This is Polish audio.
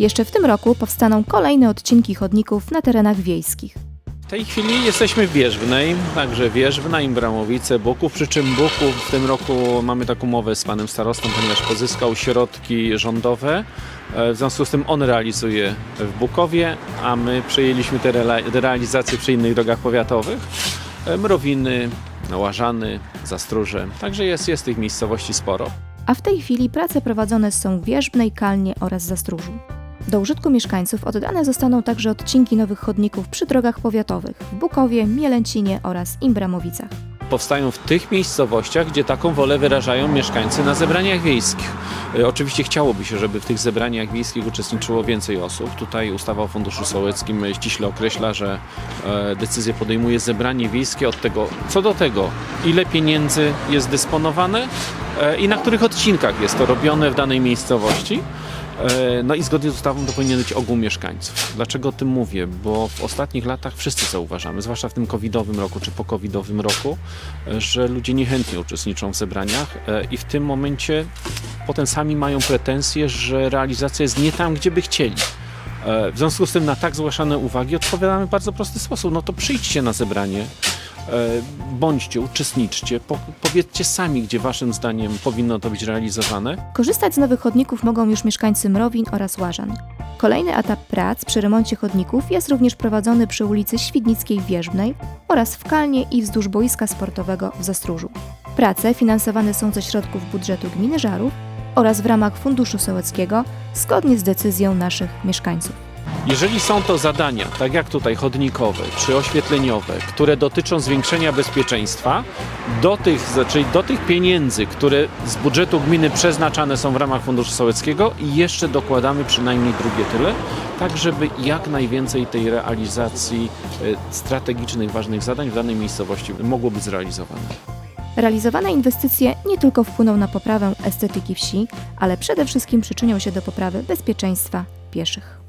Jeszcze w tym roku powstaną kolejne odcinki chodników na terenach wiejskich. W tej chwili jesteśmy w Wierzbnej, także Wierzbna, Imbramowice, Buków, przy czym Buków w tym roku mamy taką umowę z panem starostą, ponieważ pozyskał środki rządowe. E, W związku z tym on realizuje w Bukowie, a my przejęliśmy te realizacje przy innych drogach powiatowych. E, Mrowiny, Łażany, Zastróże, także jest, jest tych miejscowości sporo. A w tej chwili prace prowadzone są w Wierzbnej, Kalnie oraz Zastróżu. Do użytku mieszkańców oddane zostaną także odcinki nowych chodników przy drogach powiatowych w Bukowie, Mielęcinie oraz Imbramowicach. powstają w tych miejscowościach, gdzie taką wolę wyrażają mieszkańcy na zebraniach wiejskich. E, Oczywiście chciałoby się, żeby w tych zebraniach wiejskich uczestniczyło więcej osób. Tutaj ustawa o Funduszu Sołeckim ściśle określa, że e, decyzję podejmuje zebranie wiejskie od tego, co do tego, ile pieniędzy jest dysponowane e, i na których odcinkach jest to robione w danej miejscowości. E, No i zgodnie z ustawą to powinien być ogół mieszkańców. Dlaczego o tym mówię? Bo w ostatnich latach wszyscy zauważamy, zwłaszcza w tym covidowym roku czy po covidowym roku, że ludzie niechętnie uczestniczą w zebraniach e, i w tym momencie potem sami mają pretensje, że realizacja jest nie tam, gdzie by chcieli. E, W związku z tym na tak zgłaszane uwagi odpowiadamy w bardzo prosty sposób. No to przyjdźcie na zebranie, bądźcie, uczestniczcie, po, powiedzcie sami, gdzie waszym zdaniem powinno to być realizowane. Korzystać z nowych chodników mogą już mieszkańcy Mrowin oraz Łażan. Kolejny etap prac przy remoncie chodników jest również prowadzony przy ulicy Świdnickiej Wierzbnej oraz w Kalnie i wzdłuż boiska sportowego w Zastróżu. Prace finansowane są ze środków budżetu gminy Żarów oraz w ramach Funduszu Sołeckiego zgodnie z decyzją naszych mieszkańców. Jeżeli są to zadania, tak jak tutaj chodnikowe czy oświetleniowe, które dotyczą zwiększenia bezpieczeństwa, do tych, czyli do tych pieniędzy, które z budżetu gminy przeznaczane są w ramach Funduszu Sołeckiego, jeszcze dokładamy przynajmniej drugie tyle, tak żeby jak najwięcej tej realizacji e, strategicznych, ważnych zadań w danej miejscowości mogło być zrealizowane. Realizowane inwestycje nie tylko wpłyną na poprawę estetyki wsi, ale przede wszystkim przyczynią się do poprawy bezpieczeństwa pieszych.